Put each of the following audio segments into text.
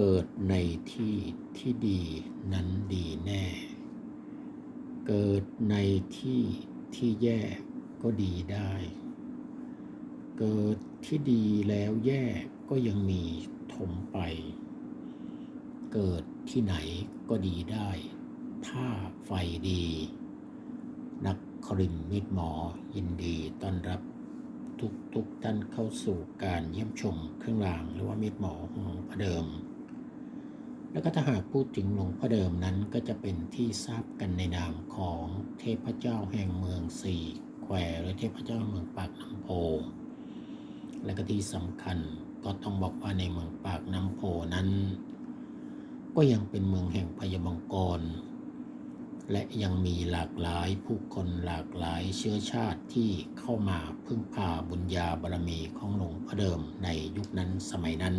เกิดในที่ที่ดีนั้นดีแน่ เกิดในที่ที่แย่ก็ดีได้ เกิดที่ดีแล้วแย่ก็ยังมีถมไป เกิดที่ไหนก็ดีได้ ถ้าไฟดี นักครินมิตรหมอยินดีต้อนรับทุกทุกท่านเข้าสู่การเยี่ยมชมเครื่องรางหรือว่ามิตรหมอของพ่อเดิม แล้วก็ถ้าหากพูดถึงหลวงพ่อเดิมนั้นก็จะเป็นที่ทราบกันในนามของเทพเจ้าแห่งเมืองสี่แควหรือเทพเจ้าเมืองปากน้ำโพ และก็ที่สำคัญก็ต้องบอกว่าในเมืองปากน้ำโพนั้น ก็ยังเป็นเมืองแห่งพยมังกร และยังมีหลากหลายผู้คนหลากหลายเชื้อชาติที่เข้ามาพึ่งพาบุญญาบารมีของหลวงพ่อเดิมในยุคนั้นสมัยนั้น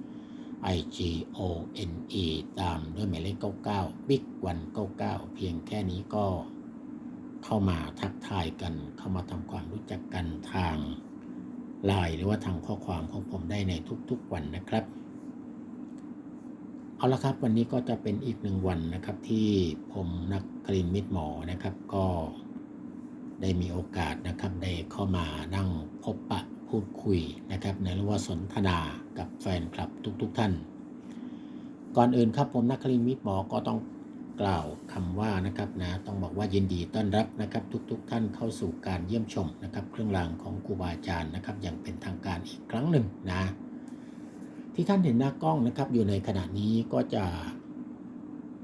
I G O N E ตามด้วยหมายเลข 99 Big 199 เพียงแค่นี้ก็เข้ามาทักทายกัน เข้ามาทำความรู้จักกันทางไลน์หรือว่าทางข้อความของผมได้ในทุกๆวันนะครับ เอาละครับวันนี้ก็จะเป็นอีกหนึ่งวันนะครับที่ผมนักกลินมิตรหมอนะครับ ก็ได้มีโอกาสนะครับได้เข้ามานั่งพบปะพูดคุยนะครับในเรื่องว่าสนทนา กับแฟนคลับทุกๆทท่าน ก่อนอื่นครับผมนักกลินมิตรหมอก็ต้องกล่าวคำว่านะครับนะต้องบอกว่ายินดีต้อนรับนะครับทุกๆทท่านเข้าสู่การเยี่ยมชมนะครับ เครื่องรางของครูบาอาจารย์นะครับ อย่างเป็นทางการอีกครั้งหนึ่งนะ ที่ท่านเห็นหน้ากล้องนะครับ อยู่ในขณะนี้ก็จะ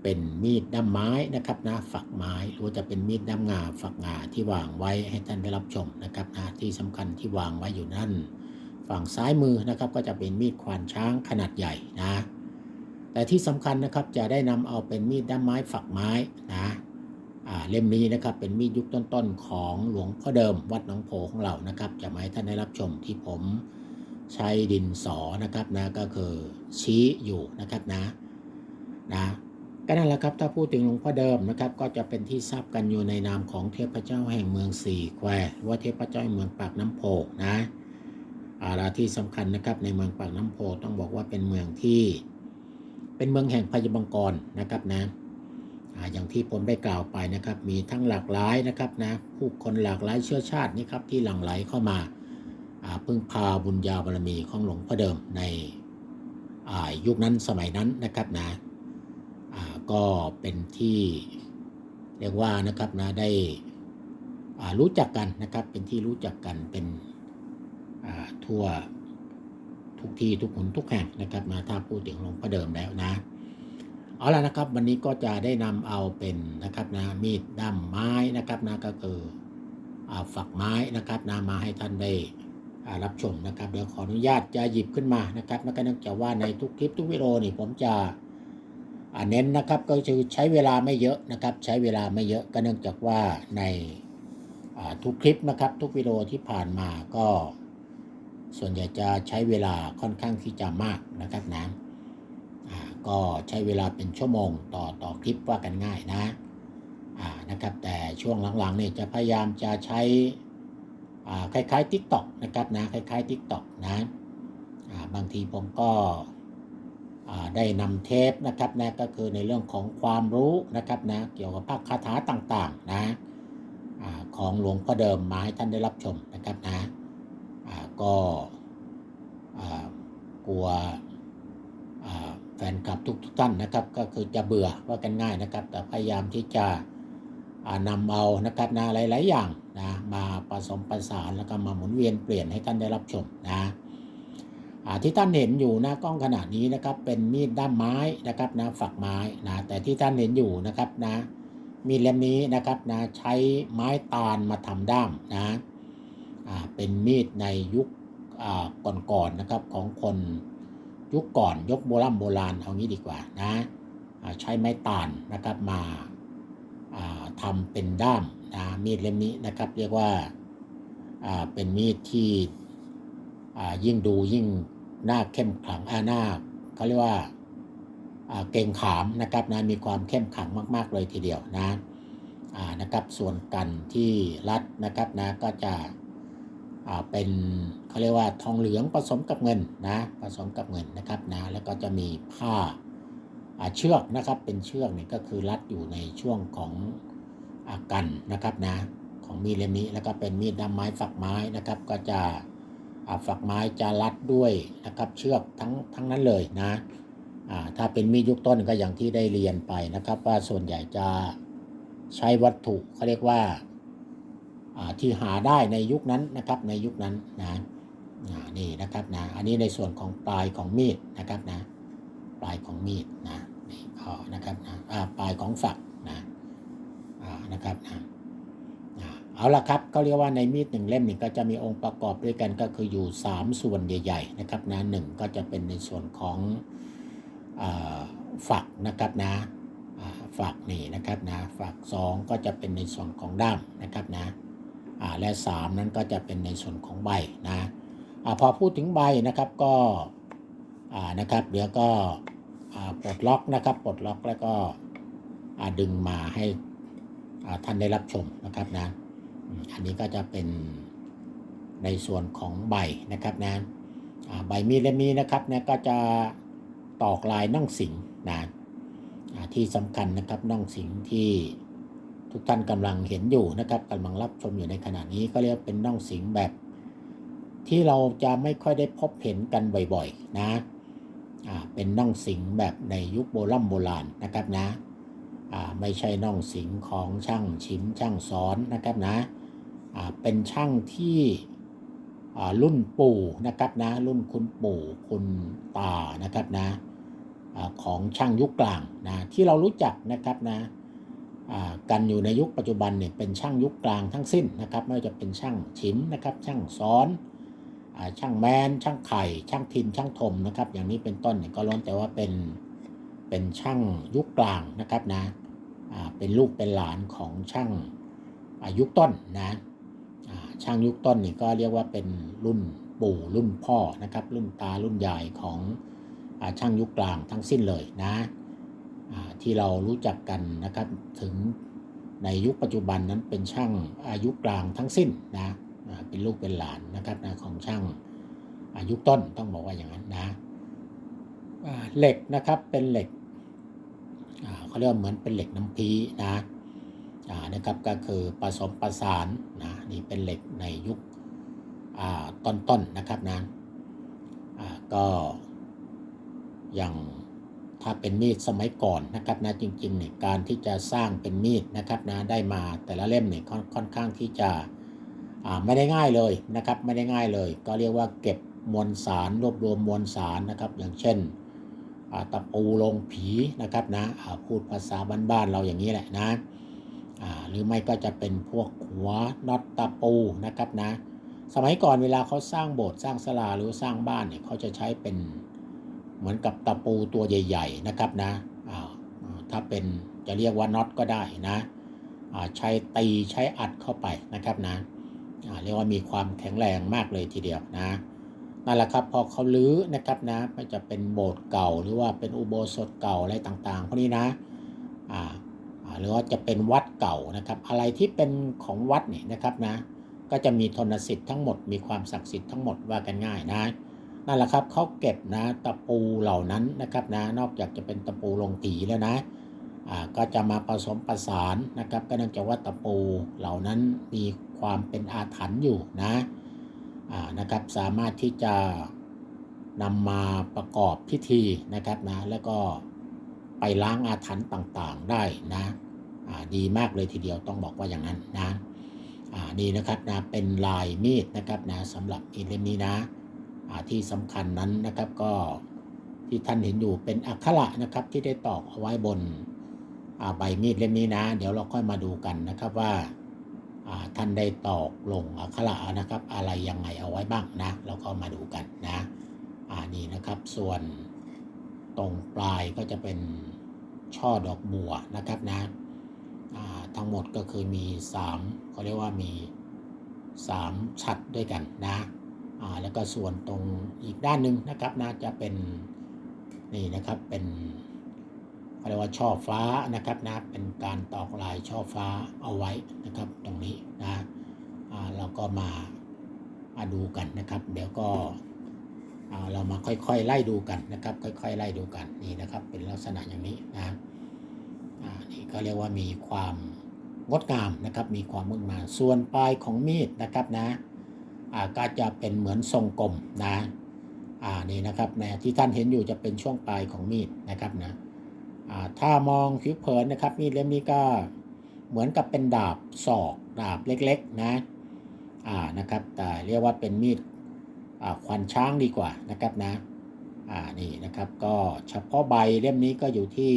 เป็นมีดด้ามไม้นะครับนะฝักไม้หรือว่าจะเป็นมีดด้ามงาฝักงาที่วางไว้ให้ท่านได้รับชมนะครับนะที่สำคัญที่วางไว้อยู่นั่น ฝั่งซ้ายมือนะครับก็จะเป็นมีดควานช้างขนาดใหญ่นะแต่ที่สำคัญนะครับจะได้นำเอาเป็นมีดด้ามไม้ฝักไม้นะเล่มนี้นะครับเป็นมีดยุคต้นๆของหลวงพ่อเดิมวัดหนองโพของเรานะครับ จะมาให้ท่านได้รับชมที่ผมใช้ดินสอนะครับนะก็คือชี้อยู่นะครับนะนะก็นั่นแหละครับถ้าพูดถึงหลวงพ่อเดิมนะครับ ก็จะเป็นที่ทราบกันอยู่ในนามของเทพเจ้าแห่งเมืองสี่แควว่าเทพเจ้าแห่งเมืองปากน้ำโพนะ อาราที่สำคัญนะครับในเมืองปากน้ำโพต้องบอกว่าเป็นเมืองที่ เป็นเมืองแห่งพยบังกรนะครับนะอย่างที่ผมได้กล่าวไปนะครับ มีทั้งหลากหลายนะครับนะผู้คนหลากหลายเชื้อชาตินี่ครับที่หลั่งไหลเข้ามาพึ่งพาบุญญาบารมีของหลวงพ่อเดิมในยุคนั้นสมัยนั้นนะครับนะก็เป็นที่เรียกว่านะครับนะได้รู้จักกันนะครับเป็นที่รู้จักกันเป็น ทั่วทุกที่ทุกคนทุกแห่งนะครับนะถ้าพูดถึงหลวงพ่อเดิมแล้วนะเอาละนะครับ วันนี้ก็จะได้นำเอาเป็นนะครับนะมีดด้ามไม้นะครับนะก็คืออฝักไม้นะครับนะมาให้ท่านได้รับชมนะครับเดี๋ยวขออนุญาตจะหยิบขึ้นมานะครับแล้วก็เนื่องจากว่าในทุกคลิปทุกวิดีโอนี่ผมจะเน้นนะครับก็คือใช้เวลาไม่เยอะนะครับ ใช้เวลาไม่เยอะก็เนื่องจากว่าในทุกคลิปนะครับ ทุกวิดีโอที่ผ่านมาก็ ส่วนใหญ่จะใช้เวลาค่อนข้างที่จะมากนะครับนะอ่าก็ใช้เวลาเป็นชั่วโมงต่อต่อคลิปว่ากันง่ายนะอ่านะครับแต่ช่วงหลังๆเนี่ยจะพยายามจะใช้อ่าคล้ายๆ Tik t o อกนะครับนะคล้ายๆ Tik t o อกนะอ่าบางทีผมก็อ่าได้นำเทปนะครับนะก็คือในเรื่องของความรู้นะครับนะเกี่ยวกับภาคคาถาต่างๆนะอาของหลวงพ่อเดิมมาให้ท่านได้รับชมนะครับนะอ่า ก็กลัวแฟนคลับทุกท่านนะครับ ก็คือจะเบื่อว่ากันง่ายนะครับ แต่พยายามที่จะนำเอานะครับนะหลาย ๆ อย่างนะมาผสมประสานแล้วก็มาหมุนเวียนเปลี่ยนให้ท่านได้รับชมนะที่ท่านเห็นอยู่หน้ากล้องขนาดนี้นะครับ เป็นมีดด้ามไม้นะครับนะฝักไม้นะแต่ที่ท่านเห็นอยู่นะครับนะมีดเล่มนี้นะครับนะใช้ไม้ตาลมาทำด้ามนะ เป็นมีดในยุคก่อนๆนะครับของคนยุคก่อนยกโบราณโบราณเอางี้ดีกว่านะใช้ไม้ตาลนะครับมาทำเป็นด้ามนะมีดเล่มนี้นะครับเรียกว่าเป็นมีดที่ยิ่งดูยิ่งหน้าเข้มขลังอ่าหน้าเขาเรียกว่าเก่งขามนะครับนะมีความเข้มขลังมาก ๆ เลยทีเดียวนะนะครับส่วนกันที่รัดนะครับนะก็จะ เป็นเขาเรียกว่าทองเหลืองผสมกับเงินนะผสมกับเงินนะครับนะแล้วก็จะมีผ้าอ่าเชือกนะครับเป็นเชือกนี่ก็คือรัดอยู่ในช่วงของอากันนะครับนะของมีดเล่มนี้แล้วก็เป็นมีดด้ามไม้ฝักไม้นะครับ ก็จะฝักไม้จะรัดด้วยนะครับเชือกทั้งทั้งนั้นเลยนะอ่าถ้าเป็นมีดยุคต้นก็อย่างที่ได้เรียนไปนะครับ ว่าส่วนใหญ่จะใช้วัตถุเขาเรียกว่า ที่หาได้ในยุคนั้นนะครับในยุคนั้นนะนี่นะครับนะอันนี้ในส่วนของปลายของมีดนะครับนะปลายของมีดนะนี่ก็นะครับนะปลายของฝักนะนะครับนะเอาละครับก็เรียกว่าในมีดหนึ่งเล่มนี่ก็จะมีองค์ประกอบด้วยกันก็คืออยู่ 3 ส่วนใหญ่ ๆ นะครับนะหนึ่งก็จะเป็นในส่วนของอฝักนะครับนะฝักนี่นะครับนะฝัก2ก็จะเป็นในส่วนของด้ามนะครับนะ และ 3 นั้นก็จะเป็นในส่วนของใบนะอาพอพูดถึงใบนะครับก็อ่านะครับเดี๋ยวก็ปลดล็อกนะครับปลดล็อกแล้วก็ดึงมาให้อาท่านได้รับชมนะครับนะอันนี้ก็จะเป็นในส่วนของใบนะครับนะอ่าใบมีดเล่มนี้นะครับเนี่ยก็จะตอกลายน่องสิงนะอ่าที่สำคัญนะครับน่องสิงที่ ทุกท่านกำลังเห็นอยู่นะครับกำลังรับชมอยู่ในขณะนี้ก็เรียกเป็นน่องสิงแบบ ที่เราจะไม่ค่อยได้พบเห็นกันบ่อยๆนะเป็นน่องสิงแบบในยุคโบรโบราณนะครับนะไม่ใช่น่องสิงของช่างชิมช่างสอนนะครับนะเป็นช่างที่รุ่นปู่นะครับนะรุ่นคุณปู่คุณตานะครับนะของช่างยุคกลางนะที่เรารู้จักนะครับนะ กันอยู่ในยุคปัจจุบันเนี่ยเป็นช่างยุคกลางทั้งสิ้นนะครับไม่ว่าจะเป็นช่างชิมนะครับช่างสอนอช่างแมนช่างไข่ ช่างทินช่างทมนะครับอย่างนี้เป็นต้นเนี่ยก็ล้วนแต่ว่าเป็นเป็นช่างยุคกลางนะครับนะเป็นลูกเป็นหลานของช่างอายุคต้นนะช่างยุคต้นนี่ก็เรียกว่าเป็นรุ่นปู่รุ่นพ่อนะครับรุ่นตารุ่นยายของอช่างยุคกลางทั้งสิ้นเลยนะ ที่เรารู้จักกันนะครับถึงในยุคปัจจุบันนั้นเป็นช่างอายุกลางทั้งสิ้นนะเป็นลูกเป็นหลานนะครับนะของช่างอายุต้นต้องบอกว่าอย่างนั้นนะเหล็กนะครับเป็นเหล็กเขาเรียกเหมือนเป็นเหล็กน้ำพีนะนะครับก็คือผสมประสานนะนี่เป็นเหล็กในยุคต้นๆนะครับนะก็อย่าง ถ้าเป็นมีดสมัยก่อนนะครับนะจริงๆเนี่ยการที่จะสร้างเป็นมีดนะครับนะได้มาแต่ละเล่มเนี่ยค่อนค่อนข้างที่จะอ่าไม่ได้ง่ายเลยนะครับไม่ได้ง่ายเลย ก็เรียกว่าเก็บมวลสารรวบรวมมวลสารนะครับ อย่างเช่นอ่าตะปูลงผีนะครับนะอ่าพูดภาษาบ้านๆเราอย่างนี้แหละนะอ่าหรือไม่ก็จะเป็นพวกหัวน็อตตะปูนะครับนะสมัยก่อนเวลาเขาสร้างโบสถ์สร้างศาลาหรือสร้างบ้านเนี่ยเขาจะใช้เป็น เหมือนกับตะปูตัวใหญ่ ๆ นะครับนะอ่าอ่าถ้าเป็นจะเรียกว่าน็อตก็ได้นะอ่าใช้ตีใช้อัดเข้าไปนะครับนะอ่าเรียกว่ามีความแข็งแรงมากเลยทีเดียวนะนั่นแหละครับพอเขาลื้อนะครับนะไม่จะเป็นโบสถ์เก่าหรือว่าเป็นอุโบสถเก่าอะไรต่างๆพวกนี้นะอ่าอ่าหรือว่าจะเป็นวัดเก่านะครับ อะไรที่เป็นของวัดเนี่ยนะครับนะก็จะมีทนสิทธิ์ทั้งหมดมีความศักดิ์สิทธิ์ทั้งหมดว่ากันง่ายนะ นั่นแหละครับเขาเก็บนะตะปูเหล่านั้นนะครับนะนอกจากจะเป็นตะปูลงตีแล้วนะอ่าก็จะมาผสมประสานนะครับ ก็เนื่องจากว่าตะปูเหล่านั้นมีความเป็นอาถรรพ์อยู่นะอ่านะครับสามารถที่จะนำมาประกอบพิธีนะครับนะแล้วก็ไปล้างอาถรรพ์ต่างๆได้นะอ่าดีมากเลยทีเดียวต้องบอกว่าอย่างนั้นนะอ่านี่นะครับนะเป็นลายมีดนะครับนะสำหรับมีดเล่มนี้นะ ที่สำคัญนั้นนะครับก็ที่ท่านเห็นอยู่เป็นอักขระนะครับที่ได้ตอกเอาไว้บนใบมีดเล่มนี้นะ เดี๋ยวเราค่อยมาดูกันนะครับว่าท่านได้ตอกลงอักขระนะครับ อะไรยังไงเอาไว้บ้างนะเราก็มาดูกันนะอ่านี่นะครับส่วนตรงปลายก็จะเป็นช่อดอกบัวนะครับนะทั้งหมดก็คือมี3เขาเรียกว่ามี 3 ชัดด้วยกันนะ แล้วก็ส่วนตรงอีกด้านหนึ่งนะครับนะจะเป็นนี่นะครับเป็นเรียกว่าช่อฟ้านะครับนะเป็นการตอกลายช่อฟ้าเอาไว้นะครับตรงนี้นะอ่าเราก็มามาดูกันนะครับ เดี๋ยวก็เรามาค่อยๆไล่ดูกันนะครับ ค่อยๆไล่ดูกันนี่นะครับ เป็นลักษณะอย่างนี้นะอ่านี่ก็เรียกว่ามีความงดงามนะครับ มีความงดงามส่วนปลายของมีดนะครับนะอ่า ก็จะเป็นเหมือนทรงกลมนะอ่านี่นะครับนะที่ท่านเห็นอยู่จะเป็นช่วงปลายของมีดนะครับนะอ่าถ้ามองผิวเผินนะครับมีดเล่มนี้ก็เหมือนกับเป็นดาบศอกดาบเล็กๆนะอ่านะครับแต่เรียกว่าเป็นมีดอ่าควันช้างดีกว่านะครับนะอ่านี่นะครับก็เฉพาะใบเล่มนี้ก็อยู่ที่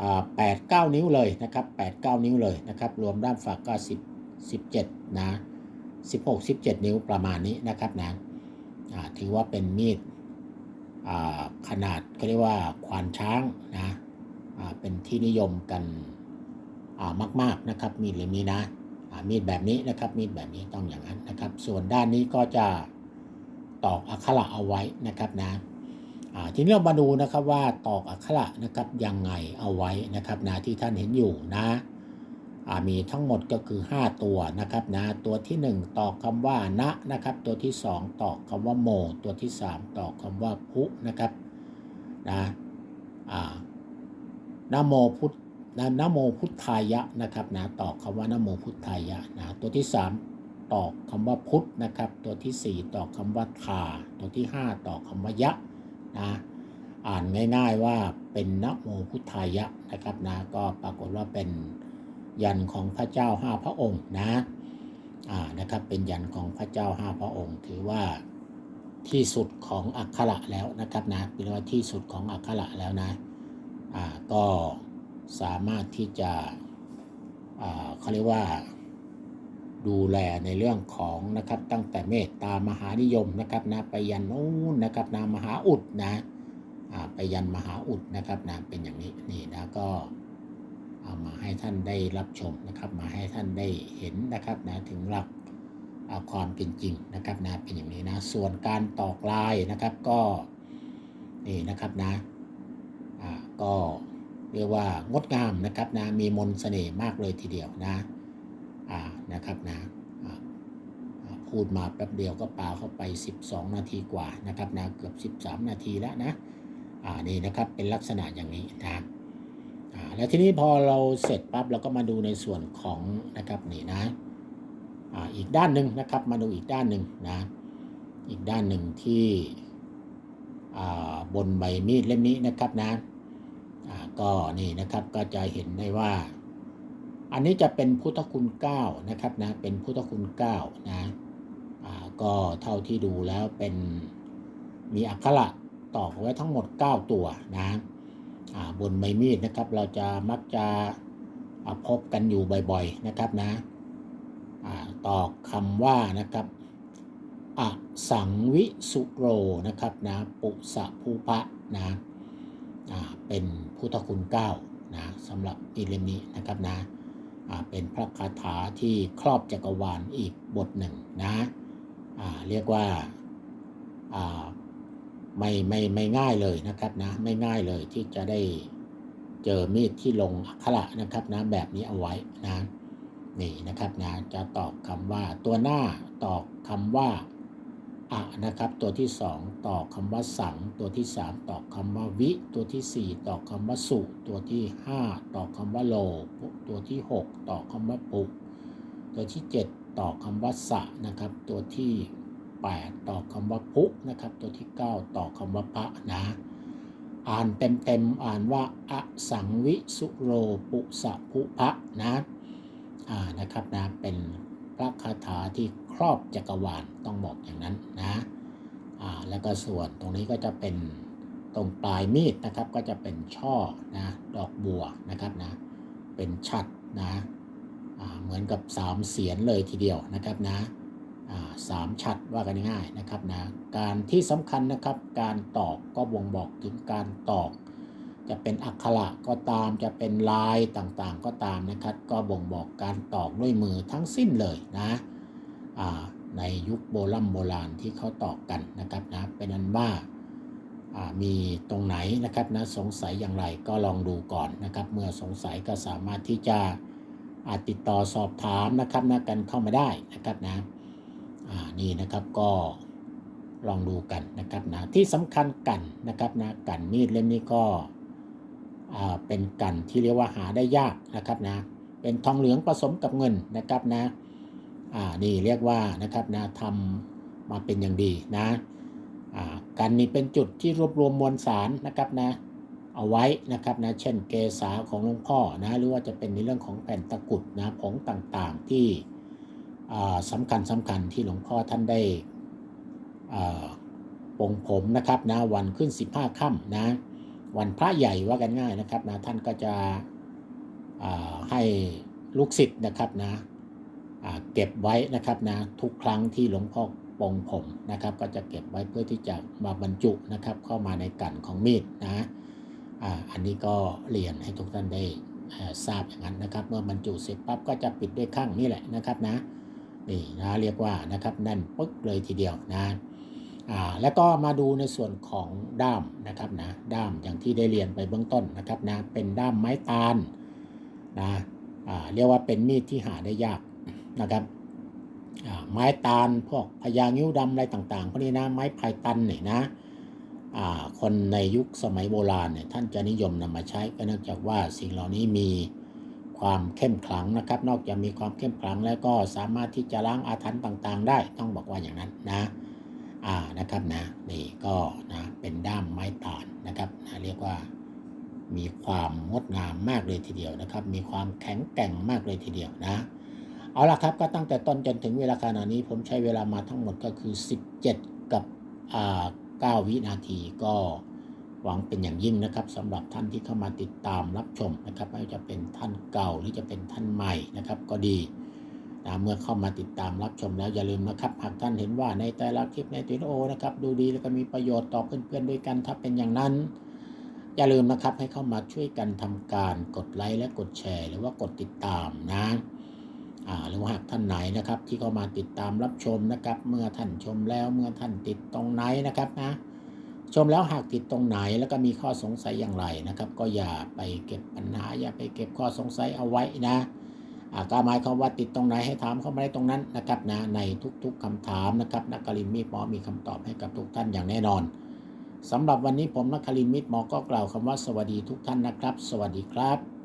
อ่าแปดเก้านิ้วเลยนะครับแปดเก้านิ้วเลยนะครับรวมด้านฝักก็สิบสิบเจ็ดนะ 16 17 นิ้วประมาณนี้นะครับนะถือว่าเป็นมีดขนาดก็เรียกว่าควานช้างนะเป็นที่นิยมกันอ่ามาก ๆนะครับ มีดเล่มนี้นะมีดแบบนี้นะครับ มีดแบบนี้ต้องอย่างนั้นนะครับ ส่วนด้านนี้ก็จะตอกอักขระเอาไว้นะครับนะทีนี้เรามาดูนะครับว่าตอกอักขระนะครับยังไงเอาไว้นะครับนะที่ท่านเห็นอยู่นะ มีทั้งหมดก็คือ 5 ตัวนะครับนะตัวที่ 1ตอกคำว่านะนะครับ ตัวที่ 2ตอกคำว่าโม ตัวที่ 3ตอกคำว่าพุนะครับนะอ่านะโมพุทธนะนะโมพุทธายะนะครับนะตอกคำว่านะโมพุทธายะนะตัวที่ 3ตอกคำว่าพุทธนะครับ ตัวที่ 4ตอกคำว่าทาตัวที่ 5ตอกคำว่ายะนะอ่านง่ายๆว่าเป็นนะโมพุทธายะนะครับนะก็ปรากฏว่าเป็น ยันของพระเจ้าห้าพระองค์นะอ่านะครับเป็นยันของพระเจ้าห้าพระองค์ ถือว่าที่สุดของอักขระแล้วนะครับนะเป็นว่าที่สุดของอักขระแล้วนะอ่าก็สามารถที่จะอ่าเขาเรียกว่าดูแลในเรื่องของนะครับตั้งแต่เมตตามหานิยมนะครับนะไปยันนู้นนะครับนะมหาอุดนะอ่าไปยันมหาอุดนะครับนะเป็นอย่างนี้นี่นะก็ เอามาให้ท่านได้รับชมนะครับมาให้ท่านได้เห็นนะครับนะถึงหลักเอาความเป็นจริงนะครับนะเป็นอย่างนี้นะส่วนการตอกลายนะครับก็นี่นะครับนะอ่าก็เรียกว่างดงามนะครับนะมีมนต์เสน่ห์มากเลยทีเดียวนะอ่านะครับนะพูดมาแป๊บเดียวก็ปาเข้าไป 12 นาทีกว่านะครับนะเกือบ 13 นาทีแล้วนะอ่านี่นะครับเป็นลักษณะอย่างนี้นะ แล้วทีนี้พอเราเสร็จปั๊บเราก็มาดูในส่วนของนะครับนี่นะอ่าอีกด้านหนึ่งนะครับมาดูอีกด้านหนึ่งนะอีกด้านหนึ่งที่อ่าบนใบมีดเล่มนี้นะครับนะอ่าก็นี่นะครับก็จะเห็นได้ว่า อันนี้จะเป็นพุทธคุณ9นะครับนะเป็นพุทธคุณ9นะอ่าก็เท่าที่ดูแล้วเป็นมีอักขระตอกไว้ทั้งหมด 9 ตัวนะ บนใบมีดนะครับ เราจะมักจะพบกันอยู่บ่อยๆนะครับนะอ่อคำว่านะครับอสังวิสุโรนะครับนะปุสะภูพะนะเป็นพุทธคุณเก้านะสำหรับอีเลมนี้นะครับนะเป็นพระคาถาที่ครอบจักรวาลอีกบทหนึ่งนะเรียกว่า ไม่ไม่ไม่ง่ายเลยนะครับนะไม่ง่ายเลยที่จะได้เจอมีดที่ลงอักขระนะครับนะแบบนี้เอาไว้นะนี่นะครับนะจะตอกคำว่าตัวหน้าตอกคำว่าอะนะครับ ตัวที่สองตอกคำว่าสัง ตัวที่สามตอกคำว่าวิ ตัวที่สี่ตอกคำว่าสุตัวที่ห้าตอกคำว่าโล ตัวที่หกตอกคำว่าปุตัวที่เจ็ดตอกคำว่าสะนะครับ ตัวที่ 8 ต่อคำว่าพุนะครับ ตัวที่ 9 ต่อคำว่าพระนะอ่านเต็มๆอ่านว่าอสังวิสุโรปุสะภุพะนะอ่านะครับนะเป็นพระคาถาที่ครอบจักรวาลต้องบอกอย่างนั้นนะอ่าแล้วก็ส่วนตรงนี้ก็จะเป็นตรงปลายมีดนะครับ ก็จะเป็นช่อนะดอกบัวนะครับนะเป็นฉัดนะเหมือนกับสามเสียนเลยทีเดียวนะครับนะอ่า สามชัดว่ากันง่ายนะครับนะการที่สำคัญนะครับการตอกก็บ่งบอกถึงการตอก จะเป็นอักขระก็ตามจะเป็นลายต่างๆก็ตามนะครับ ก็บ่งบอกการตอกด้วยมือทั้งสิ้นเลยนะในยุคโบราณโบราณที่เขาตอกกันนะครับนะเป็นอันว่ามีตรงไหนนะครับนะสงสัยอย่างไรก็ลองดูก่อนนะครับ เมื่อสงสัยก็สามารถที่จะอาจติดต่อสอบถามนะครับนะกันเข้ามาได้นะครับนะ นี่นะครับก็ลองดูกันนะครับนะที่สำคัญกันนะครับนะกันมีดเล่มนี้ก็เป็นกันที่เรียกว่าหาได้ยากนะครับนะเป็นทองเหลืองผสมกับเงินนะครับนะนี่เรียกว่านะครับนะทำมาเป็นอย่างดีนะกันนี่เป็นจุดที่รวบรวมมวลสารนะครับนะเอาไว้นะครับนะเช่นเกษาของหลวงพ่อนะหรือว่าจะเป็นในเรื่องของแผ่นตะกุดนะผงต่างๆที่ สำคัญสำคัญที่หลวงพ่อท่านได้ปงผมนะครับนะวันขึ้น 15ค่ำนะวันพระใหญ่ว่ากันง่ายนะครับนะท่านก็จะให้ลูกศิษย์นะครับนะเก็บไว้นะครับนะทุกครั้งที่หลวงพ่อปลงผมนะครับ ก็จะเก็บไว้เพื่อที่จะมาบรรจุนะครับ เข้ามาในกันของมีดนะอันนี้ก็เรียนให้ทุกท่านได้ทราบอย่างนั้นนะครับ เมื่อบรรจุเสร็จปั๊บก็จะปิดด้วยข้างนี่แหละนะครับนะ นี่นะเรียกว่านะครับแน่นปึ๊กเลยทีเดียวนะอ่าแล้วก็มาดูในส่วนของด้ามนะครับนะด้ามอย่างที่ได้เรียนไปเบื้องต้นนะครับนะเป็นด้ามไม้ตาลนะอ่าเรียกว่าเป็นมีดที่หาได้ยากนะครับอ่าไม้ตาลพวกพญางิ้วดำอะไรต่างๆพวกนี้นะไม้ไผ่ตันเนี่ยนะอ่าคนในยุคสมัยโบราณเนี่ยท่านจะนิยมนำมาใช้ก็เนื่องจากว่าสิ่งเหล่านี้มี ความเข้มขลังนะครับ นอกจากมีความเข้มขลังแล้วก็สามารถที่จะล้างอาถรรพ์ต่างๆ ได้ ต้องบอกว่าอย่างนั้นนะอ่านะครับนะนี่ก็นะเป็นด้ามไม้ตาลนะครับนะเรียกว่ามีความงดงามมากเลยทีเดียวนะครับ มีความแข็งแกร่งมากเลยทีเดียวนะ เอาละครับก็ตั้งแต่ต้นจนถึงเวลาขณะนี้ ผมใช้เวลามาทั้งหมดก็คือ 17 กับอ่า9วินาทีก็ หวังเป็นอย่างยิ่งนะครับสำหรับท่านที่เข้ามาติดตามรับชมนะครับไม่ว่าจะเป็นท่านเก่าหรือจะเป็นท่านใหม่นะครับก็ดีนะเมื่อเข้ามาติดตามรับชมแล้วอย่าลืมนะครับ หากท่านเห็นว่าในแต่ละคลิปในวิดีโอนะครับดูดีแล้วก็มีประโยชน์ต่อเพื่อนๆด้วยกันถ้าเป็นอย่างนั้น อย่าลืมนะครับให้เข้ามาช่วยกันทำการกดไลค์และกดแชร์ หรือว่ากดติดตามนะอ่าหรือว่าหากท่านไหนนะครับที่เข้ามาติดตามรับชมนะครับ เมื่อท่านชมแล้วเมื่อท่านติดตรงไหนนะครับนะ ชมแล้วหากติดตรงไหนแล้วก็มีข้อสงสัยอย่างไรนะครับ ก็อย่าไปเก็บปัญหา อย่าไปเก็บข้อสงสัยเอาไว้นะอาก็หมายความว่าติดตรงไหนให้ถามเข้ามาได้ตรงนั้นนะครับนะในทุกๆคำถามนะครับนักกลินมีหมอมีคำตอบให้กับทุกท่านอย่างแน่นอนสำหรับวันนี้ผมนักคลินมิตรหมอก็กล่าวคำว่าสวัสดีทุกท่านนะครับ สวัสดีครับ